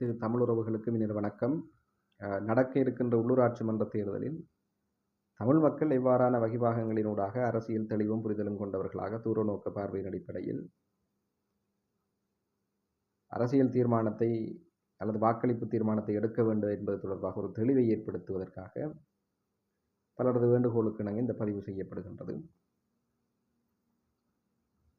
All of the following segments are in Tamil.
அனைத்து தமிழ் உறவுகளுக்கும் இனிய வணக்கம். நடக்க இருக்கின்ற உள்ளூராட்சி மன்ற தேர்தலில் தமிழ் மக்கள் எவ்வாறான வகிபாகங்களினூடாக அரசியல் தெளிவும் புரிதலும் கொண்டவர்களாக தூர நோக்க பார்வையின் அடிப்படையில் அரசியல் தீர்மானத்தை அல்லது வாக்களிப்பு தீர்மானத்தை எடுக்க வேண்டும் என்பது தொடர்பாக ஒரு தெளிவை ஏற்படுத்துவதற்காக பலரது வேண்டுகோளுக்கு இணங்க இந்த பதிவு செய்யப்படுகின்றது.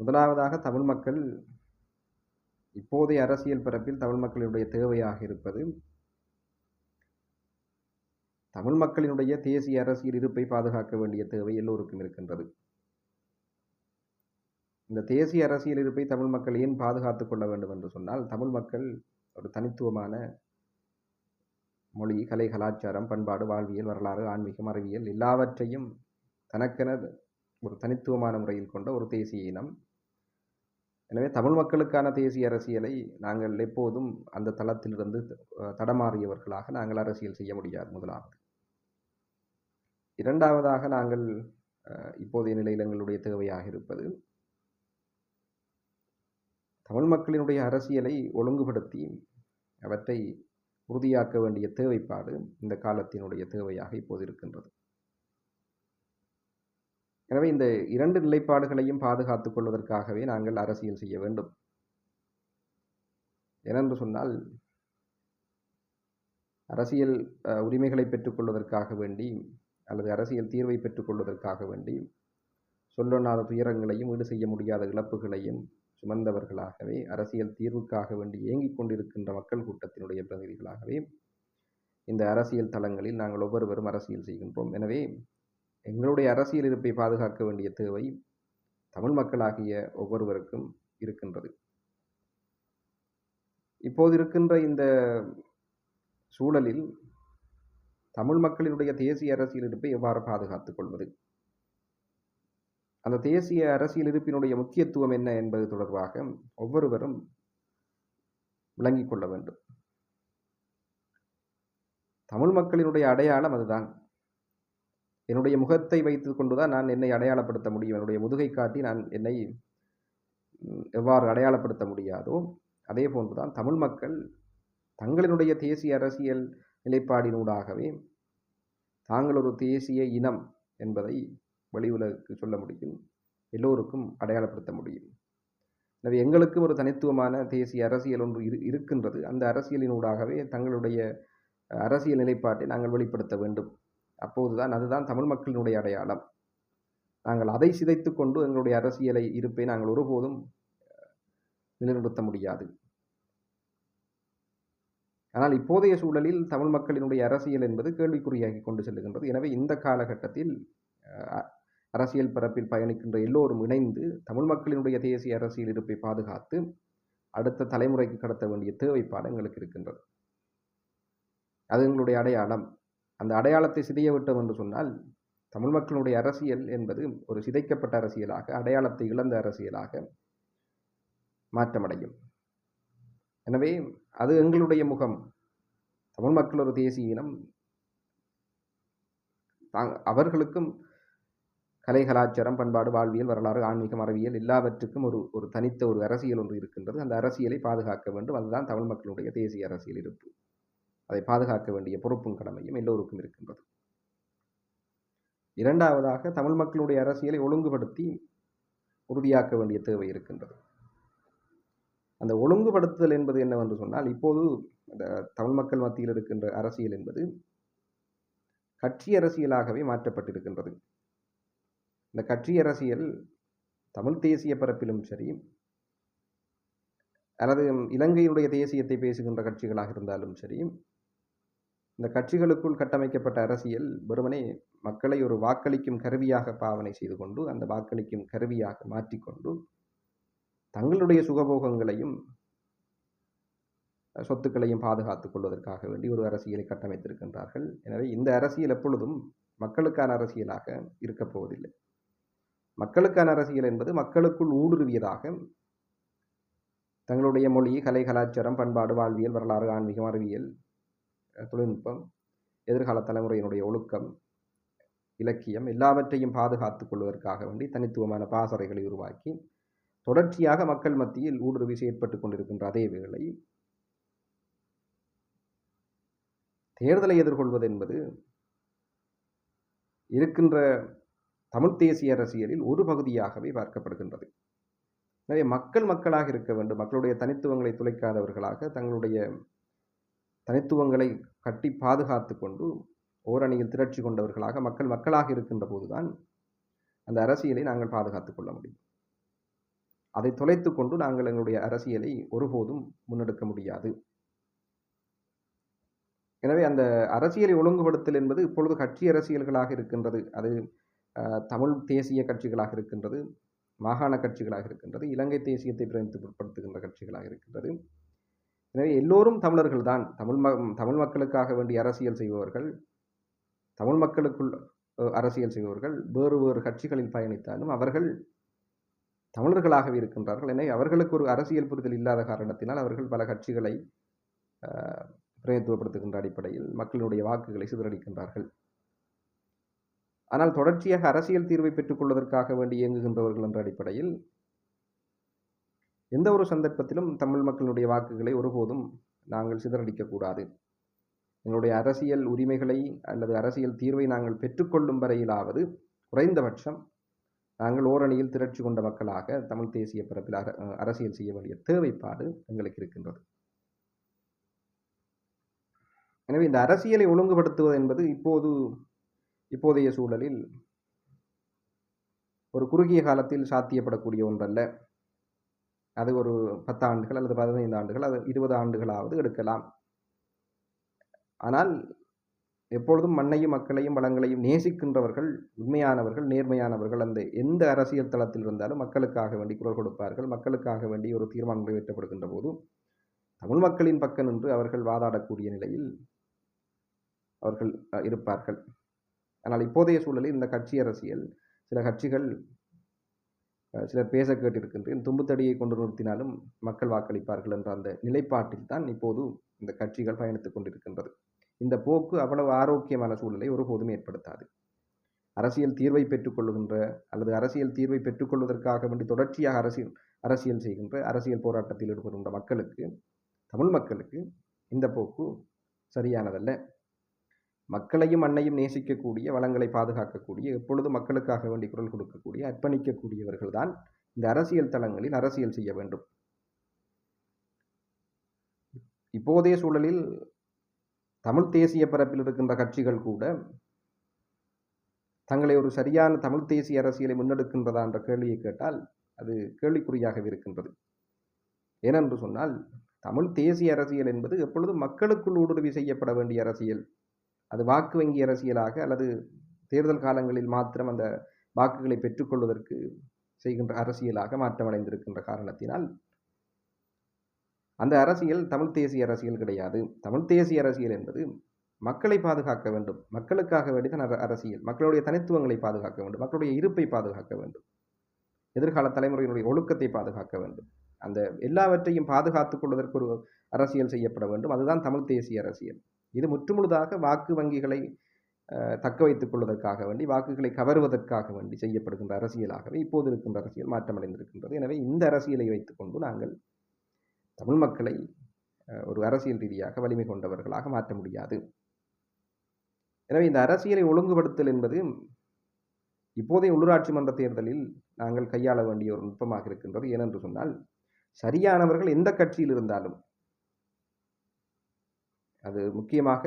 முதலாவதாக தமிழ் மக்கள் இப்போதைய அரசியல் பரப்பில் தமிழ் மக்களினுடைய தேவையாக இருப்பது தமிழ் மக்களினுடைய தேசிய அரசியல் இருப்பை பாதுகாக்க வேண்டிய தேவை எல்லோருக்கும் இருக்கின்றது. இந்த தேசிய அரசியல் இருப்பை தமிழ் மக்கள் ஏன் பாதுகாத்துக் கொள்ள வேண்டும் என்று சொன்னால் தமிழ் மக்கள் ஒரு தனித்துவமான மொழி கலை கலாச்சாரம் பண்பாடு வாழ்வியல் வரலாறு ஆன்மீகம் அறிவியல் எல்லாவற்றையும் தனக்கென ஒரு தனித்துவமான முறையில் கொண்ட ஒரு தேசிய இனம். எனவே தமிழ் மக்களுக்கான தேசிய அரசியலை நாங்கள் எப்போதும் அந்த தளத்திலிருந்து தடமாறியவர்களாக நாங்கள் அரசியல் செய்ய முடியாது முதலாவது. இரண்டாவதாக நாங்கள் இப்போதைய நிலையில் எங்களுடைய தேவையாக இருப்பது தமிழ் மக்களினுடைய அரசியலை ஒழுங்குபடுத்தி அவற்றை உறுதியாக்க வேண்டிய தேவைப்பாடு இந்த காலத்தினுடைய தேவையாக இப்போது இருக்கின்றது. எனவே இந்த இரண்டு நிலைப்பாடுகளையும் பாதுகாத்துக் கொள்வதற்காகவே நாங்கள் அரசியல் செய்ய வேண்டும். ஏனென்று சொன்னால் அரசியல் உரிமைகளை பெற்றுக்கொள்வதற்காக வேண்டி அல்லது அரசியல் தீர்வை பெற்றுக்கொள்வதற்காக வேண்டி சொல்லொண்ணாத துயரங்களையும் ஈடு செய்ய முடியாத இழப்புகளையும் சுமந்தவர்களாகவே அரசியல் தீர்வுக்காக வேண்டி ஏங்கிக் கொண்டிருக்கின்ற மக்கள் கூட்டத்தினுடைய பிரதிநிதிகளாகவே இந்த அரசியல் தளங்களில் நாங்கள் ஒவ்வொருவரும் அரசியல் செய்கின்றோம். எனவே எங்களுடைய அரசியல் இருப்பை பாதுகாக்க வேண்டிய தேவை தமிழ் மக்களாகிய ஒவ்வொருவருக்கும் இருக்கின்றது. இப்போது இருக்கின்ற இந்த சூழலில் தமிழ் மக்களினுடைய தேசிய அரசியல் இருப்பை எவ்வாறு பாதுகாத்துக் கொள்வது? அந்த தேசிய அரசியல் இருப்பினுடைய முக்கியத்துவம் என்ன என்பது தொடர்பாக ஒவ்வொருவரும் விளங்கிக் கொள்ள வேண்டும். தமிழ் மக்களினுடைய அடையாளம் அதுதான். என்னுடைய முகத்தை வைத்து கொண்டுதான் நான் என்னை அடையாளப்படுத்த முடியும். என்னுடைய முதுகை காட்டி நான் என்னை எவ்வாறு அடையாளப்படுத்த முடியாதோ அதே போன்றுதான் தமிழ் மக்கள் தங்களினுடைய தேசிய அரசியல் நிலைப்பாடினூடாகவே தாங்கள் ஒரு தேசிய இனம் என்பதை வெளி உலகுக்கு சொல்ல முடியும் எல்லோருக்கும் அடையாளப்படுத்த முடியும். எனவே எங்களுக்கும் ஒரு தனித்துவமான தேசிய அரசியல் ஒன்று இரு இருக்கின்றது. அந்த அரசியலினூடாகவே தங்களுடைய அரசியல் நிலைப்பாட்டை நாங்கள் வெளிப்படுத்த வேண்டும். அப்போதுதான் அதுதான் தமிழ் மக்களினுடைய அடையாளம். நாங்கள் அதை சிதைத்து கொண்டு எங்களுடைய அரசியலை இருப்பை நாங்கள் ஒருபோதும் அஹ், நிலைநிறுத்த முடியாது. ஆனால் இப்போதைய சூழலில் தமிழ் மக்களினுடைய அரசியல் என்பது கேள்விக்குறியாகி கொண்டு செல்லுகின்றது. எனவே இந்த காலகட்டத்தில் அஹ், அரசியல் பரப்பில் பயணிக்கின்ற எல்லோரும் இணைந்து தமிழ் மக்களினுடைய தேசிய அரசியல் இருப்பை பாதுகாத்து அடுத்த தலைமுறைக்கு கடத்த வேண்டிய தேவைப்பாடு எங்களுக்கு இருக்கின்றது. அது எங்களுடைய அடையாளம். அந்த அடையாளத்தை சிதைய விட்டோம் என்று சொன்னால் தமிழ் மக்களுடைய அரசியல் என்பது ஒரு சிதைக்கப்பட்ட அரசியலாக அடையாளத்தை இழந்த அரசியலாக மாற்றமடையும். எனவே அது எங்களுடைய முகம். தமிழ் மக்கள் ஒரு தேசிய இனம். தாங் அவர்களுக்கும் கலை கலாச்சாரம் பண்பாடு வாழ்வியல் வரலாறு ஆன்மீகம் அறிவியல் எல்லாவற்றுக்கும் ஒரு ஒரு தனித்த ஒரு அரசியல் ஒன்று இருக்கின்றது. அந்த அரசியலை பாதுகாக்க வேண்டும். அதுதான் தமிழ் மக்களுடைய தேசிய அரசியல் இருப்பு. அதை பாதுகாக்க வேண்டிய பொறுப்பும் கடமையும் எல்லோருக்கும் இருக்கின்றது. இரண்டாவதாக தமிழ் மக்களுடைய அரசியலை ஒழுங்குபடுத்தி உறுதியாக்க வேண்டிய தேவை இருக்கின்றது. அந்த ஒழுங்குபடுத்துதல் என்பது என்னவென்று சொன்னால் இப்போது இந்த தமிழ் மக்கள் மத்தியில் இருக்கின்ற அரசியல் என்பது கட்சி அரசியலாகவே மாற்றப்பட்டிருக்கின்றது. இந்த கட்சி அரசியல் தமிழ் தேசிய பரப்பிலும் சரி அல்லது இலங்கையினுடைய தேசியத்தை பேசுகின்ற கட்சிகளாக இருந்தாலும் சரி இந்த கட்சிகளுக்குள் கட்டமைக்கப்பட்ட அரசியல் வெறுமனே மக்களை ஒரு வாக்களிக்கும் கருவியாக பாவனை செய்து கொண்டு அந்த வாக்களிக்கும் கருவியாக மாற்றிக்கொண்டு தங்களுடைய சுகபோகங்களையும் சொத்துக்களையும் பாதுகாத்துக் கொள்வதற்காக வேண்டி ஒரு அரசியலை கட்டமைத்திருக்கின்றார்கள். எனவே இந்த அரசியல் எப்பொழுதும் மக்களுக்கான அரசியலாக இருக்கப் போவதில்லை. மக்களுக்கான அரசியல் என்பது மக்களுக்குள் ஊடுருவியதாக தங்களுடைய மொழி கலை கலாச்சாரம் பண்பாடு வாழ்வியல் வரலாறு ஆன்மீகம் அறிவியல் தொழில்நுட்பம் எதிர்கால தலைமுறையினுடைய ஒழுக்கம் இலக்கியம் எல்லாவற்றையும் பாதுகாத்துக் கொள்வதற்காக வேண்டி தனித்துவமான பாசறைகளை உருவாக்கி தொடர்ச்சியாக மக்கள் மத்தியில் ஊடுருவி செயற்பட்டு கொண்டிருக்கின்ற அதே வேளை தேர்தலை எதிர்கொள்வது என்பது இருக்கின்ற தமிழ் தேசிய அரசியலில் ஒரு பகுதியாகவே பார்க்கப்படுகின்றது. எனவே மக்கள் மக்களாக இருக்க வேண்டும் மக்களுடைய தனித்துவங்களை துளைக்காதவர்களாக தங்களுடைய தனித்துவங்களை கட்டி பாதுகாத்து கொண்டு ஓரணியில் திரட்சி கொண்டவர்களாக மக்கள் மக்களாக இருக்கின்ற போதுதான் அந்த அரசியலை நாங்கள் பாதுகாத்துக் கொள்ள முடியும். அதை தொலைத்து கொண்டு நாங்கள் எங்களுடைய அரசியலை ஒருபோதும் முன்னெடுக்க முடியாது. எனவே அந்த அரசியலை ஒழுங்குபடுத்தல் என்பது இப்பொழுது கட்சி அரசியல்களாக இருக்கின்றது அது தமிழ் தேசிய கட்சிகளாக இருக்கின்றது மாகாண கட்சிகளாக இருக்கின்றது இலங்கை தேசியத்தை பிரதிநிதித்துவப்படுத்துகின்ற கட்சிகளாக இருக்கின்றது. எனவே எல்லோரும் தமிழர்கள் தான் தமிழ் ம தமிழ் மக்களுக்காக வேண்டி அரசியல் செய்பவர்கள் தமிழ் மக்களுக்குள் அரசியல் செய்பவர்கள் வேறு வேறு கட்சிகளில் பயணித்தாலும் அவர்கள் தமிழர்களாகவே இருக்கின்றார்கள். எனவே அவர்களுக்கு ஒரு அரசியல் புரிதல் இல்லாத காரணத்தினால் அவர்கள் பல கட்சிகளை அஹ், பிரதிநிதித்துவப்படுத்துகின்ற அடிப்படையில் மக்களுடைய வாக்குகளை சிதறடிக்கின்றார்கள். ஆனால் தொடர்ச்சியாக அரசியல் தீர்வை பெற்றுக்கொள்வதற்காக வேண்டி இயங்குகின்றவர்கள் என்ற அடிப்படையில் எந்த ஒரு சந்தர்ப்பத்திலும் தமிழ் மக்களுடைய வாக்குகளை ஒருபோதும் நாங்கள் சிதறடிக்கக்கூடாது. எங்களுடைய அரசியல் உரிமைகளை அல்லது அரசியல் தீர்வை நாங்கள் பெற்றுக்கொள்ளும் வரையிலாவது குறைந்தபட்சம் நாங்கள் ஓரணியில் திரட்சி கொண்ட மக்களாக தமிழ் தேசிய பரப்பில் அர- அரசியல் செய்ய வேண்டிய தேவைப்பாடு எங்களுக்கு இருக்கின்றது. எனவே இந்த அரசியலை ஒழுங்குபடுத்துவது என்பது இப்போது இப்போதைய சூழலில் ஒரு குறுகிய காலத்தில் சாத்தியப்படக்கூடிய ஒன்றல்ல. அது ஒரு பத்து ஆண்டுகள் அல்லது பதினைந்து ஆண்டுகள் அது இருபது ஆண்டுகளாவது எடுக்கலாம். ஆனால் எப்பொழுதும் மண்ணையும் மக்களையும் வளங்களையும் நேசிக்கின்றவர்கள் உண்மையானவர்கள் நேர்மையானவர்கள் அந்த எந்த அரசியல் தளத்தில் இருந்தாலும் மக்களுக்காக வேண்டி குரல் கொடுப்பார்கள். மக்களுக்காக வேண்டி ஒரு தீர்மானம் நிறைவேற்றப்படுகின்ற போது தமிழ் மக்களின் பக்கம் நின்று அவர்கள் வாதாடக்கூடிய நிலையில் அவர்கள் இருப்பார்கள். ஆனால் இப்போதைய சூழலில் இந்த கட்சி அரசியல் சில கட்சிகள் சிலர் பேச கேட்டிருக்கின்றேன். தும்புத்தடியை கொண்டு நிறுத்தினாலும் மக்கள் வாக்களிப்பார்கள் என்ற அந்த நிலைப்பாட்டில் தான் இப்போது இந்த கட்சிகள் பயணித்துக் கொண்டிருக்கின்றது. இந்த போக்கு அவ்வளவு ஆரோக்கியமான சூழலை ஒருபோதும் ஏற்படுத்தாது. அரசியல் தீர்வை பெற்றுக்கொள்ளுகின்ற அல்லது அரசியல் தீர்வை பெற்றுக்கொள்வதற்காக வேண்டி தொடர்ச்சியாக அரசியல் அரசியல் செய்கின்ற அரசியல் போராட்டத்தில் ஈடுபடுகின்ற மக்களுக்கு தமிழ் மக்களுக்கு இந்த போக்கு சரியானதல்ல. மக்களையும் அன்னையும் நேசிக்கக்கூடிய வளங்களை பாதுகாக்கக்கூடிய எப்பொழுதும் மக்களுக்காக வேண்டி குரல் கொடுக்கக்கூடிய அர்ப்பணிக்கக்கூடியவர்கள் தான் இந்த அரசியல் தளங்களில் அரசியல் செய்ய வேண்டும். இப்போதைய சூழலில் தமிழ் தேசிய பரப்பில் இருக்கின்ற கட்சிகள் கூட தங்களை ஒரு சரியான தமிழ் தேசிய அரசியலை முன்னெடுக்கின்றதா என்ற கேள்வியை கேட்டால் அது கேள்விக்குறியாகவே இருக்கின்றது. ஏனென்று சொன்னால் தமிழ் தேசிய அரசியல் என்பது எப்பொழுதும் மக்களுக்குள் ஊடுருவி செய்யப்பட வேண்டிய அரசியல். அது வாக்கு வங்கி அரசியலாக அல்லது தேர்தல் காலங்களில் மாத்திரம் அந்த வாக்குகளை பெற்றுக்கொள்வதற்கு செய்கின்ற அரசியலாக மாற்றமடைந்திருக்கின்ற காரணத்தினால் அந்த அரசியல் தமிழ் தேசிய அரசியல் கிடையாது. தமிழ் தேசிய அரசியல் என்பது மக்களை பாதுகாக்க வேண்டும். மக்களுக்காக வேண்டிதான் அர- அரசியல். மக்களுடைய தனித்துவங்களை பாதுகாக்க வேண்டும். மக்களுடைய இருப்பை பாதுகாக்க வேண்டும். எதிர்கால தலைமுறையினுடைய ஒழுக்கத்தை பாதுகாக்க வேண்டும். அந்த எல்லாவற்றையும் பாதுகாத்துக் கொள்வதற்கு ஒரு அரசியல் செய்யப்பட வேண்டும். அதுதான் தமிழ் தேசிய அரசியல். இது முற்றுமுழுதாக வாக்கு வங்கிகளை தக்க வைத்துக் கொள்வதற்காக வேண்டி வாக்குகளை கவருவதற்காக வேண்டி செய்யப்படுகின்ற அரசியலாகவே இப்போது இருக்கின்ற அரசியல் மாற்றமடைந்திருக்கின்றது. எனவே இந்த அரசியலை வைத்துக்கொண்டு நாங்கள் தமிழ் மக்களை ஒரு அரசியல் ரீதியாக வலிமை கொண்டவர்களாக மாற்ற முடியாது. எனவே இந்த அரசியலை ஒழுங்குபடுத்தல் என்பது இப்போதைய உள்ளூராட்சி மன்ற தேர்தலில் நாங்கள் கையாள வேண்டிய ஒரு நுட்பமாக இருக்கின்றது. ஏனென்று சொன்னால் சரியானவர்கள் எந்த கட்சியில் இருந்தாலும் அது முக்கியமாக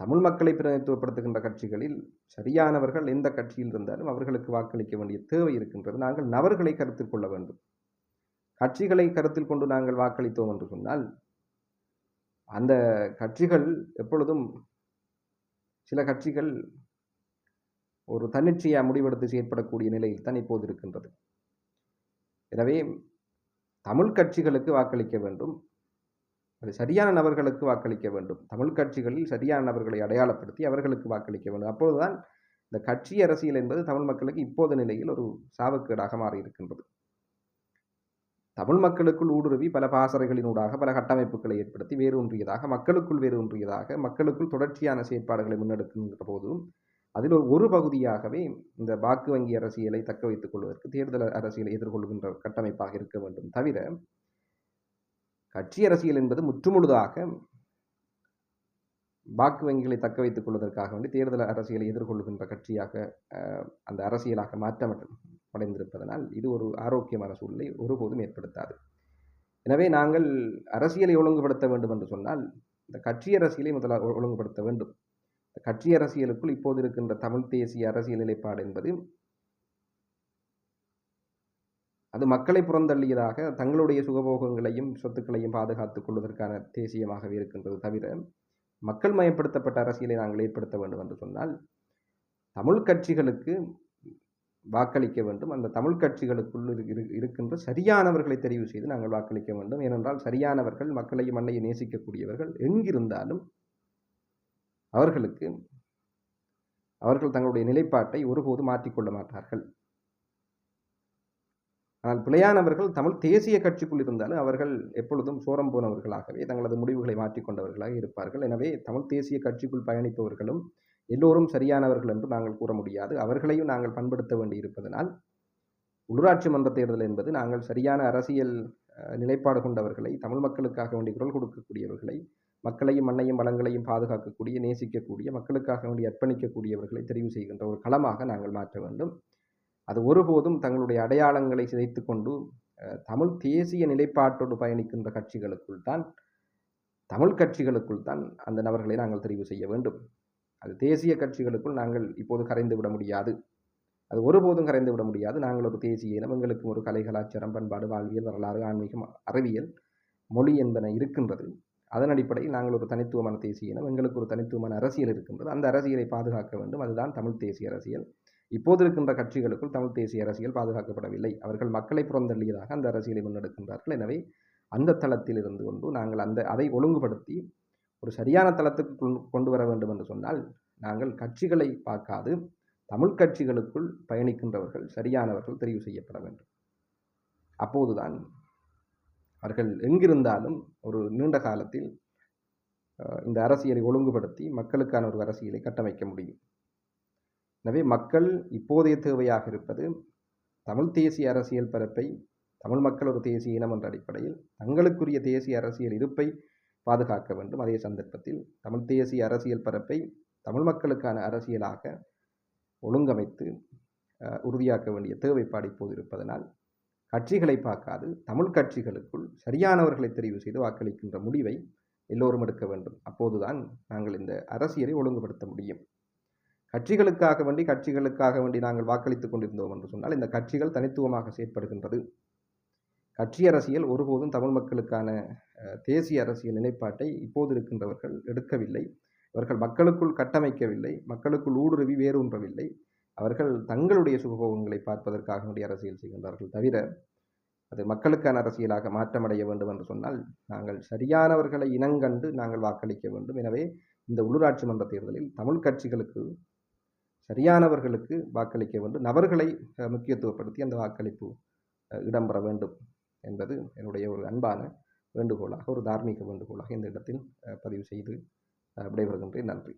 தமிழ் மக்களை பிரதிநிதித்துவப்படுத்துகின்ற கட்சிகளில் சரியானவர்கள் எந்த கட்சியில் இருந்தாலும் அவர்களுக்கு வாக்களிக்க வேண்டிய தேவை இருக்கின்றது. நாங்கள் நபர்களை கருத்தில் கொள்ள வேண்டும். கட்சிகளை கருத்தில் கொண்டு நாங்கள் வாக்களித்தோம் என்று சொன்னால் அந்த கட்சிகள் எப்பொழுதும் சில கட்சிகள் ஒரு தன்னிச்சையாக முடிவெடுத்து செயற்படக்கூடிய நிலையில் தான் இப்போது இருக்கின்றது. எனவே தமிழ் கட்சிகளுக்கு வாக்களிக்க வேண்டும். அது சரியான நபர்களுக்கு வாக்களிக்க வேண்டும். தமிழ் கட்சிகளில் சரியான நபர்களை அடையாளப்படுத்தி அவர்களுக்கு வாக்களிக்க வேண்டும். அப்போதுதான் இந்த கட்சி அரசியல் என்பது தமிழ் மக்களுக்கு இப்போது நிலையில் ஒரு சாவுக்கேடாக மாறி இருக்கின்றது தமிழ் மக்களுக்குள் ஊடுருவி பல பாசறைகளினூடாக பல கட்டமைப்புகளை ஏற்படுத்தி வேரூன்றியதாக மக்களுக்குள் வேரூன்றியதாக மக்களுக்குள் தொடர்ச்சியான செயற்பாடுகளை முன்னெடுக்கின்ற போதும் அதில் ஒரு ஒரு பகுதியாகவே இந்த வாக்கு வங்கி அரசியலை தக்க வைத்துக் கொள்வதற்கு தேர்தல் அரசியலை எதிர்கொள்கின்ற கட்டமைப்பாக இருக்க வேண்டும் தவிர கட்சி அரசியல் என்பது முற்றுமுழுதாக வாக்கு வங்கிகளை தக்க வைத்துக் கொள்வதற்காக வேண்டி தேர்தல் அரசியலை எதிர்கொள்கின்ற கட்சியாக அந்த அரசியலாக மாற்றம் அடைந்திருப்பதனால் இது ஒரு ஆரோக்கியமான சூழ்நிலை ஒருபோதும் ஏற்படுத்தாது. எனவே நாங்கள் அரசியலை ஒழுங்குபடுத்த வேண்டும் என்று சொன்னால் இந்த கட்சி அரசியலை முதல ஒழுங்குபடுத்த வேண்டும். இந்த கட்சி அரசியலுக்குள் இப்போது இருக்கின்ற தமிழ் தேசிய அரசியல் நிலைப்பாடு என்பது அது மக்களை புறந்தள்ளியதாக தங்களுடைய சுகபோகங்களையும் சொத்துக்களையும் பாதுகாத்துக் கொள்வதற்கான தேசியமாகவே இருக்கின்றது தவிர மக்கள் மயப்படுத்தப்பட்ட அரசியலை நாங்கள் ஏற்படுத்த வேண்டும் என்று சொன்னால் தமிழ் கட்சிகளுக்கு வாக்களிக்க வேண்டும். அந்த தமிழ் கட்சிகளுக்குள் இரு- இருக்கின்ற சரியானவர்களை தெரிவு செய்து நாங்கள் வாக்களிக்க வேண்டும். ஏனென்றால் சரியானவர்கள் மக்களையும் மண்ணையும் நேசிக்கக்கூடியவர்கள் எங்கிருந்தாலும் அவர்களுக்கு அவர்கள் தங்களுடைய நிலைப்பாட்டை ஒருபோதும் மாற்றிக்கொள்ள மாட்டார்கள். ஆனால் பிழையானவர்கள் தமிழ் தேசிய கட்சிக்குள் இருந்தாலும் அவர்கள் எப்பொழுதும் சோரம் போனவர்களாகவே தங்களது முடிவுகளை மாற்றிக்கொண்டவர்களாக இருப்பார்கள். எனவே தமிழ் தேசிய கட்சிக்குள் பயணிப்பவர்களும் எல்லோரும் சரியானவர்கள் என்று நாங்கள் கூற முடியாது. அவர்களையும் நாங்கள் பண்படுத்த வேண்டி இருப்பதனால் உள்ளூராட்சி மன்ற தேர்தல் என்பது நாங்கள் சரியான அரசியல் நிலைப்பாடு கொண்டவர்களை தமிழ் மக்களுக்காக வேண்டிய குரல் கொடுக்கக்கூடியவர்களை மக்களையும் மண்ணையும் வளங்களையும் பாதுகாக்கக்கூடிய நேசிக்கக்கூடிய மக்களுக்காக வேண்டி அர்ப்பணிக்கக்கூடியவர்களை தெரிவு செய்கின்ற ஒரு களமாக நாங்கள் மாற்ற வேண்டும். அது ஒருபோதும் தங்களுடைய அடையாளங்களை சிதைத்து கொண்டு தமிழ் தேசிய நிலைப்பாட்டோடு பயணிக்கின்ற கட்சிகளுக்குள் தான் தமிழ் கட்சிகளுக்குள் தான் அந்த நபர்களை நாங்கள் தெரிவு செய்ய வேண்டும். அது தேசிய கட்சிகளுக்குள் நாங்கள் இப்போது கரைந்து விட முடியாது. அது ஒருபோதும் கரைந்து விட முடியாது. நாங்கள் ஒரு தேசிய இனம் எங்களுக்கும் ஒரு கலை கலாச்சாரம் பண்பாடு வாழ்வியல் வரலாறு ஆன்மீகம் அறிவியல் மொழி என்பன இருக்கின்றது. அதன் அடிப்படையில் நாங்கள் ஒரு தனித்துவமான தேசிய இனம் எங்களுக்கு ஒரு தனித்துவமான அரசியல் இருக்கின்றது. அந்த அரசியலை பாதுகாக்க வேண்டும். அதுதான் தமிழ் தேசிய அரசியல். இப்போது இருக்கின்ற கட்சிகளுக்குள் தமிழ் தேசிய அரசியல் பாதுகாக்கப்படவில்லை. அவர்கள் மக்களை புறந்தள்ளியதாக அந்த அரசியலை முன்னெடுக்கின்றார்கள். எனவே அந்த தளத்தில் இருந்து கொண்டு நாங்கள் அந்த அதை ஒழுங்குபடுத்தி ஒரு சரியான தளத்துக்கு கொண்டு- வர வேண்டும் என்று சொன்னால் நாங்கள் கட்சிகளை பார்க்காது தமிழ் கட்சிகளுக்குள் பயணிக்கின்றவர்கள் சரியானவர்கள் தெரிவு செய்யப்பட வேண்டும். அப்போதுதான் அவர்கள் எங்கிருந்தாலும் ஒரு நீண்ட காலத்தில் இந்த அரசியலை ஒழுங்குபடுத்தி மக்களுக்கான ஒரு அரசியலை கட்டமைக்க முடியும். எனவே மக்கள் இப்போதைய தேவையாக இருப்பது தமிழ் தேசிய அரசியல் பரப்பை தமிழ் மக்கள் ஒரு தேசிய இனம் என்ற அடிப்படையில் தங்களுக்குரிய தேசிய அரசியல் இருப்பை பாதுகாக்க வேண்டும். அதே சந்தர்ப்பத்தில் தமிழ் தேசிய அரசியல் பரப்பை தமிழ் மக்களுக்கான அரசியலாக ஒழுங்கமைத்து உறுதியாக்க வேண்டிய தேவைப்பாடு இப்போது இருப்பதனால் கட்சிகளை பார்க்காது தமிழ் கட்சிகளுக்குள் சரியானவர்களை தெரிவு செய்து வாக்களிக்கின்ற முடிவை எல்லோரும் எடுக்க வேண்டும். அப்போதுதான் நாங்கள் இந்த அரசியலை ஒழுங்குபடுத்த முடியும். கட்சிகளுக்காக வேண்டி கட்சிகளுக்காக வேண்டி நாங்கள் வாக்களித்துக் கொண்டிருந்தோம் என்று சொன்னால் இந்த கட்சிகள் தனித்துவமாக செயற்படுகின்றது. கட்சி அரசியல் ஒருபோதும் தமிழ் மக்களுக்கான தேசிய அரசியல் நிலைப்பாட்டை இப்போது இருக்கின்றவர்கள் எடுக்கவில்லை. அவர்கள் மக்களுக்குள் கட்டமைக்கவில்லை. மக்களுக்குள் ஊடுருவி வேரூன்றவில்லை. அவர்கள் தங்களுடைய சுகபோகங்களை பார்ப்பதற்காக வேண்டிய அரசியல் செய்கின்றார்கள் தவிர அது மக்களுக்கான அரசியலாக மாற்றமடைய வேண்டும் என்று சொன்னால் நாங்கள் சரியானவர்களை இனங்கண்டு நாங்கள் வாக்களிக்க வேண்டும். எனவே இந்த உள்ளூராட்சி மன்ற தேர்தலில் தமிழ் கட்சிகளுக்கு சரியானவர்களுக்கு வாக்களிக்க வேண்டும். நபர்களை முக்கியத்துவப்படுத்தி அந்த வாக்களிப்பு இடம்பெற வேண்டும் என்பது என்னுடைய ஒரு அன்பான வேண்டுகோளாக ஒரு தார்மீக வேண்டுகோளாக இந்த இடத்தில் பதிவு செய்து விடைபெறுகின்றேன். நன்றி.